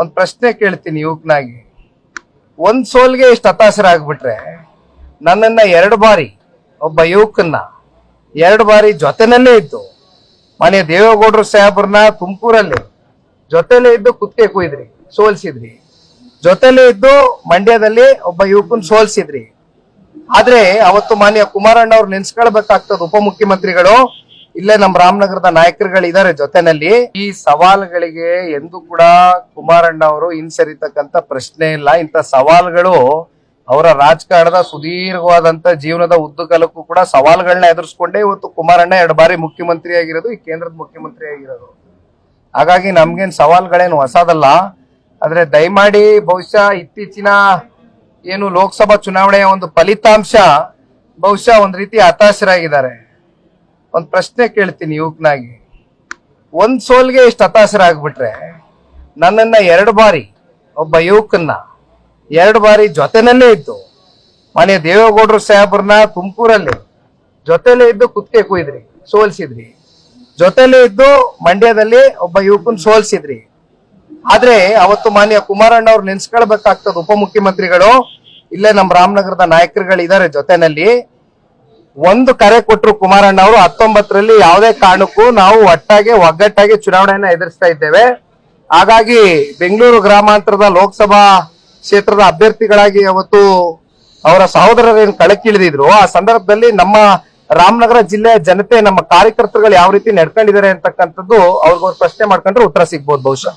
ಒಂದ್ ಪ್ರಶ್ನೆ ಕೇಳ್ತೀನಿ ಯುವಕನಾಗಿ. ಒಂದು ಸೋಲ್ಗೆ ಇಷ್ಟು ಹತಾಶರಾಗ್ಬಿಟ್ರೆ ನನ್ನನ್ನ ಎರಡು ಬಾರಿ ಒಬ್ಬ ಯುವಕನ್ನ ಎರಡು ಬಾರಿ ಜೊತೆನಲ್ಲೇ ಇದ್ದು, ಮನೆ ದೇವೇಗೌಡರು ಸಾಹೇಬ್ರನ್ನ ತುಮಕೂರಲ್ಲಿ ಜೊತೆಲೇ ಇದ್ದು ಕುತ್ತಿಗೆ ಕುಯ್ದ್ರಿ, ಸೋಲ್ಸಿದ್ರಿ. ಜೊತೆಲೇ ಇದ್ದು ಮಂಡ್ಯದಲ್ಲಿ ಒಬ್ಬ ಯುವಕನ್ ಸೋಲ್ಸಿದ್ರಿ. ಆದ್ರೆ ಅವತ್ತು ಮಾನ್ಯ ಕುಮಾರಣ್ಣ ಅವ್ರು ನೆನ್ಸ್ಕೊಳ್ಬೇಕಾಗ್ತದ ಉಪಮುಖ್ಯಮಂತ್ರಿಗಳು ಇಲ್ಲೇ ನಮ್ಮ ರಾಮನಗರದ ನಾಯಕರುಗಳಿದ್ದಾರೆ ಜೊತೆನಲ್ಲಿ. ಈ ಸವಾಲುಗಳಿಗೆ ಎಂದು ಕೂಡ ಕುಮಾರಣ್ಣ ಅವರು ಹಿಂಸರಿತಕ್ಕಂತ ಪ್ರಶ್ನೆ ಇಲ್ಲ. ಇಂಥ ಸವಾಲುಗಳು ಅವರ ರಾಜಕಾರಣದ ಸುದೀರ್ಘವಾದಂತ ಜೀವನದ ಉದ್ದಗಲಕ್ಕೂ ಕೂಡ ಸವಾಲುಗಳನ್ನ ಎದುರಿಸ್ಕೊಂಡೇ ಇವತ್ತು ಕುಮಾರಣ್ಣ ಎರಡು ಬಾರಿ ಮುಖ್ಯಮಂತ್ರಿ ಆಗಿರೋದು ಈ ಕೇಂದ್ರದ ಮುಖ್ಯಮಂತ್ರಿ ಆಗಿರೋದು ಹಾಗಾಗಿ ನಮ್ಗೇನು ಸವಾಲುಗಳೇನು ಹೊಸದಲ್ಲ. ಆದ್ರೆ ದಯಮಾಡಿ ಬಹುಶಃ ಇತ್ತೀಚಿನ ಏನು ಲೋಕಸಭಾ ಚುನಾವಣೆಯ ಒಂದು ಫಲಿತಾಂಶ ಬಹುಶಃ ಒಂದ್ ರೀತಿ ಹತಾಶರಾಗಿದ್ದಾರೆ. ಒಂದ್ ಪ್ರಶ್ನೆ ಕೇಳ್ತೀನಿ ಯುವಕನಾಗಿ. ಒಂದ್ ಸೋಲ್ಗೆ ಇಷ್ಟು ಹತಾಶರಾಗ್ಬಿಟ್ರೆ ನನ್ನನ್ನ ಎರಡು ಬಾರಿ ಒಬ್ಬ ಯುವಕನ್ನ ಎರಡು ಬಾರಿ ಜೊತೆನಲ್ಲೇ ಇದ್ದು, ಮನೆ ದೇವೇಗೌಡರು ಸಾಹೇಬ್ರನ್ನ ತುಮಕೂರಲ್ಲಿ ಜೊತೆಲೇ ಇದ್ದು ಕುತ್ತಿಗೆ ಕುಯ್ದ್ರಿ, ಸೋಲ್ಸಿದ್ರಿ. ಜೊತೆಲೇ ಇದ್ದು ಮಂಡ್ಯದಲ್ಲಿ ಒಬ್ಬ ಯುವಕನ್ ಸೋಲ್ಸಿದ್ರಿ. ಆದ್ರೆ ಅವತ್ತು ಮಾನ್ಯ ಕುಮಾರಣ್ಣ ಅವ್ರು ನೆನ್ಸ್ಕೊಳ್ಬೇಕಾಗ್ತದ ಉಪಮುಖ್ಯಮಂತ್ರಿಗಳು, ಇಲ್ಲೇ ನಮ್ಮ ರಾಮನಗರದ ನಾಯಕರುಗಳಿದ್ದಾರೆ ಜೊತೆನಲ್ಲಿ. ಒಂದು ಕರೆ ಕೊಟ್ಟರು ಕುಮಾರಣ್ಣ ಅವರು, ಹತ್ತೊಂಬತ್ತರಲ್ಲಿ ಯಾವುದೇ ಕಾರಣಕ್ಕೂ ನಾವು ಒಟ್ಟಾಗಿ, ಒಗ್ಗಟ್ಟಾಗಿ ಚುನಾವಣೆಯನ್ನ ಎದುರಿಸ್ತಾ ಇದ್ದೇವೆ. ಹಾಗಾಗಿ ಬೆಂಗಳೂರು ಗ್ರಾಮಾಂತರದ ಲೋಕಸಭಾ ಕ್ಷೇತ್ರದ ಅಭ್ಯರ್ಥಿಗಳಾಗಿ ಅವತ್ತು ಅವರ ಸಹೋದರರೇನು ಕಳಕ್ಕಿಳಿದಿದ್ರು ಆ ಸಂದರ್ಭದಲ್ಲಿ ನಮ್ಮ ರಾಮನಗರ ಜಿಲ್ಲೆಯ ಜನತೆ, ನಮ್ಮ ಕಾರ್ಯಕರ್ತರುಗಳು ಯಾವ ರೀತಿ ನಡ್ಕೊಂಡಿದ್ದಾರೆ ಅಂತಕ್ಕಂಥದ್ದು ಅವ್ರಿಗೊಂದು ಪ್ರಶ್ನೆ ಮಾಡ್ಕೊಂಡ್ರೆ ಉತ್ತರ ಸಿಗ್ಬೋದು ಬಹುಶಃ.